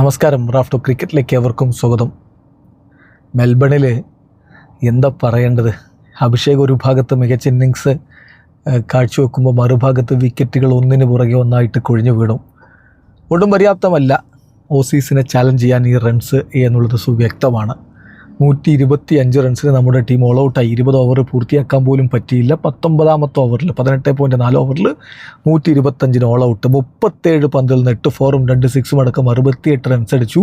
നമസ്കാരം റാഫ്റ്റോ ക്രിക്കറ്റിലേക്ക് എവർക്കും സ്വാഗതം. മെൽബണിൽ എന്താ പറയേണ്ടത്? അഭിഷേക് ഒരു ഭാഗത്ത് മികച്ച ഇന്നിങ്സ് കാഴ്ചവെക്കുമ്പോൾ മറുഭാഗത്ത് വിക്കറ്റുകൾ ഒന്നിന് പുറകെ ഒന്നായിട്ട് കൊഴിഞ്ഞു വീണു. ഒട്ടും പര്യാപ്തമല്ല. ഓസീസിനെ ചാലഞ്ച് ചെയ്യാൻ ഈ റൺസ് എന്നുള്ളത് സുവ്യക്തമാണ്. നൂറ്റി ഇരുപത്തി അഞ്ച് റൺസിന് നമ്മുടെ ടീം ഓൾ ഔട്ടായി ഇരുപത് ഓവർ പൂർത്തിയാക്കാൻ പോലും പറ്റിയില്ല. പത്തൊമ്പതാമത്തെ ഓവറിൽ പതിനെട്ട് പോയിന്റ് നാല് ഓവറിൽ നൂറ്റി ഇരുപത്തഞ്ചിന് ഓൾ ഔട്ട് മുപ്പത്തേഴ് പന്തിൽ നിന്ന് എട്ട് ഫോറും രണ്ട് സിക്സും അടക്കം അറുപത്തിയെട്ട് റൺസ് അടിച്ചു.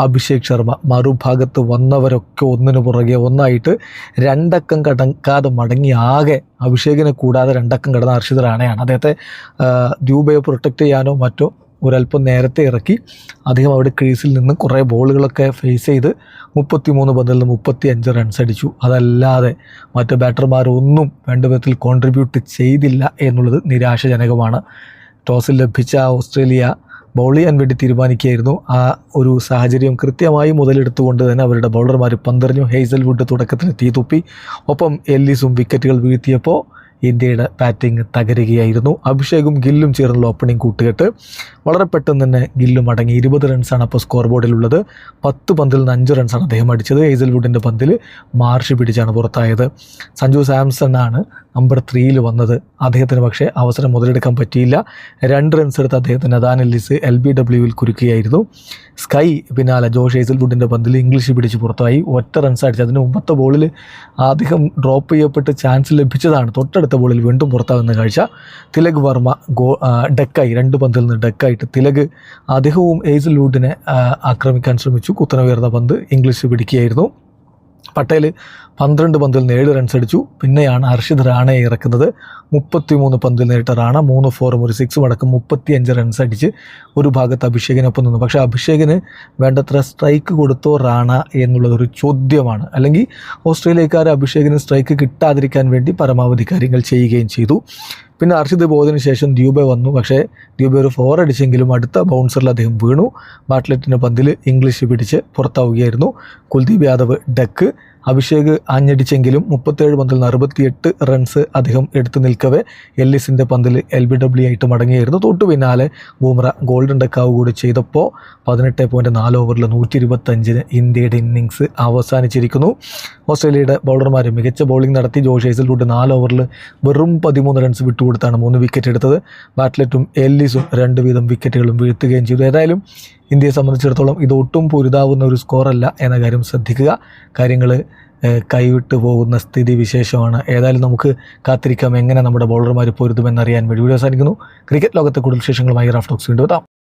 അഭിഷേക് ശർമ്മ മറുഭാഗത്ത് വന്നവരൊക്കെ ഒന്നിനു പുറകെ. ഒന്നായിട്ട് രണ്ടക്കം കടക്കാതെ മടങ്ങി ആകെ അഭിഷേകിനെ കൂടാതെ രണ്ടക്കം കടന്ന ഹർഷിത് റാണയാണ്. അദ്ദേഹത്തെ ദ്യൂബയെ പ്രൊട്ടക്റ്റ് ചെയ്യാനോ മറ്റോ ഒരല്പം നേരത്തെ ഇറക്കി. അദ്ദേഹം അവിടെ ക്രീസിൽ നിന്ന് കുറേ ബോളുകളൊക്കെ ഫേസ് ചെയ്ത് മുപ്പത്തി മൂന്ന് പന്തിൽ നിന്ന് മുപ്പത്തി അഞ്ച് റൺസ് അടിച്ചു. അതല്ലാതെ മറ്റ് ബാറ്റർമാരൊന്നും വേണ്ട വിധത്തിൽ കോൺട്രിബ്യൂട്ട് ചെയ്തില്ല എന്നുള്ളത് നിരാശജനകമാണ്. ടോസിൽ ലഭിച്ച ഓസ്ട്രേലിയ ബൗൾ ചെയ്യാൻ വേണ്ടി തീരുമാനിക്കുകയായിരുന്നു. ആ ഒരു സാഹചര്യം കൃത്യമായി മുതലെടുത്തുകൊണ്ട് തന്നെ അവരുടെ ബൗളർമാർ പന്തെറിഞ്ഞു ഹെയ്സൽവുഡ് തുടക്കത്തിൽ തീതുപ്പി ഒപ്പം എല്ലിസും വിക്കറ്റുകൾ വീഴ്ത്തിയപ്പോൾ ഇന്ത്യയുടെ ബാറ്റിംഗ് തകരുകയായിരുന്നു. അഭിഷേകും ഗില്ലും ചേർന്നുള്ള ഓപ്പണിംഗ് കൂട്ടുകെട്ട് വളരെ പെട്ടെന്ന് തന്നെ ഗില്ലും അടങ്ങി ഇരുപത് റൺസാണ് അപ്പോൾ സ്കോർ ബോർഡിലുള്ളത് പത്ത് പന്തിൽ നിന്ന് അഞ്ച് റൺസാണ് അദ്ദേഹം അടിച്ചത്. ഹേസൽവുഡിന്റെ പന്തിൽ മാർഷ് പിടിച്ചാണ് പുറത്തായത്. സഞ്ജു സാംസൺ ആണ് നമ്പർ ത്രീയിൽ വന്നത്. അദ്ദേഹത്തിന് പക്ഷേ അവസരം മുതലെടുക്കാൻ പറ്റിയില്ല. രണ്ട് റൺസ് എടുത്ത് അദ്ദേഹത്തിന് അദാൻ എല്ലിസ് എൽ ബി ഡബ്ല്യുവിൽ കുരുക്കുകയായിരുന്നു. സ്കൈ പിന്നാലെ ജോഷ് ഹേസൽവുഡിന്റെ പന്തിൽ ഇംഗ്ലീഷ് പിടിച്ച് പുറത്തായി. ഒറ്റ റൺസ് അടിച്ചു അതിന് മുമ്പത്തെ ബോളിൽ അധികം ഡ്രോപ്പ് ചെയ്യപ്പെട്ട് ചാൻസ് ലഭിച്ചതാണ്. തൊട്ടടുത്ത ബോളിൽ വീണ്ടും പുറത്താകുന്ന കാഴ്ച. തിലക് വർമ്മ ഗോ ഡെക്കായി രണ്ട് പന്തിൽ നിന്ന് ഡെക്കായിട്ട് തിലക് അദ്ദേഹവും എയ്സ് ലൂഡിനെ ആക്രമിക്കാൻ ശ്രമിച്ചു. കുത്തനെ ഉയർന്ന പന്ത് ഇംഗ്ലീഷ് പിടിക്കുകയായിരുന്നു. പട്ടേൽ പന്ത്രണ്ട് പന്തിൽ നിന്ന് ഏഴ് റൺസ് അടിച്ചു. പിന്നെയാണ് ഹർഷിത് റാണയെ ഇറക്കുന്നത്. മുപ്പത്തി മൂന്ന് പന്തിൽ നേരിട്ട റാണ മൂന്ന് ഫോറും ഒരു സിക്സും അടക്കം മുപ്പത്തി അഞ്ച് റൺസ് അടിച്ച് ഒരു ഭാഗത്ത് അഭിഷേകിനൊപ്പം നിന്നു. പക്ഷേ അഭിഷേകിന് വേണ്ടത്ര സ്ട്രൈക്ക് കൊടുത്തോ റാണ എന്നുള്ളതൊരു ചോദ്യമാണ്. അല്ലെങ്കിൽ ഓസ്ട്രേലിയക്കാർ അഭിഷേകിന് സ്ട്രൈക്ക് കിട്ടാതിരിക്കാൻ വേണ്ടി പരമാവധി കാര്യങ്ങൾ ചെയ്യുകയും ചെയ്തു. പിന്നെ അർഷിദ് പോയതിനു ശേഷം ദ്യൂബെ വന്നു. പക്ഷേ ദ്യൂബെ ഒരു ഫോർ അടിച്ചെങ്കിലും അടുത്ത ബൗൺസറിൽ അദ്ദേഹം വീണു. ബാട്ട്ലെറ്റിന്റെ പന്തിൽ ഇംഗ്ലീഷ് പിടിച്ച് പുറത്താവുകയായിരുന്നു. കുൽദീപ് യാദവ് ഡക്ക് അഭിഷേക് ആഞ്ഞടിച്ചെങ്കിലും മുപ്പത്തേഴ് പന്തിൽ നിന്ന് അറുപത്തിയെട്ട് റൺസ് അദ്ദേഹം എടുത്തു നിൽക്കവേ. എല്ലിസിന്റെ പന്തിൽ എൽ ബി ഡബ്ല്യു ആയിട്ട് മടങ്ങിയായിരുന്നു. തൊട്ടു പിന്നാലെ ബൂമ്ര ഗോൾഡൻ ഡക്കാവ് കൂടി ചെയ്തപ്പോൾ പതിനെട്ട് പോയിന്റ് നാല് ഓവറിൽ നൂറ്റി ഇരുപത്തഞ്ചിന് ഇന്ത്യയുടെ ഇന്നിങ്സ് അവസാനിച്ചിരിക്കുന്നു. ഓസ്ട്രേലിയയുടെ ബൗളർമാർ മികച്ച ബൗളിംഗ് നടത്തി. ജോഷ് ഹേസൽവുഡ് നാല് ഓവറിൽ വെറും പതിമൂന്ന് റൺസ് വിട്ടുകൊടുത്താണ് മൂന്ന് വിക്കറ്റ് എടുത്തത്. ബാറ്റ്ലറ്റും എല്ലിസും രണ്ട് വീതം വിക്കറ്റുകളും വീഴ്ത്തുകയും ചെയ്തു. ഏതായാലും ഇന്ത്യയെ സംബന്ധിച്ചിടത്തോളം ഇത് ഒട്ടും പൊരുതാവുന്ന ഒരു സ്കോറല്ല എന്ന കാര്യം ശ്രദ്ധിക്കുക. കാര്യങ്ങൾ കൈവിട്ട് പോകുന്ന സ്ഥിതി വിശേഷമാണ്. ഏതായാലും നമുക്ക് കാത്തിരിക്കാം എങ്ങനെ നമ്മുടെ ബോളർമാർ പൊരുതുമെന്നറിയാൻ വേണ്ടി. വീഡിയോ അവസാനിക്കുന്നു. ക്രിക്കറ്റ് ലോകത്തെ കൂടുതൽ വിശേഷങ്ങളുമായി റാഫ്റ്റോക്സ് വീണ്ടും എത്താം.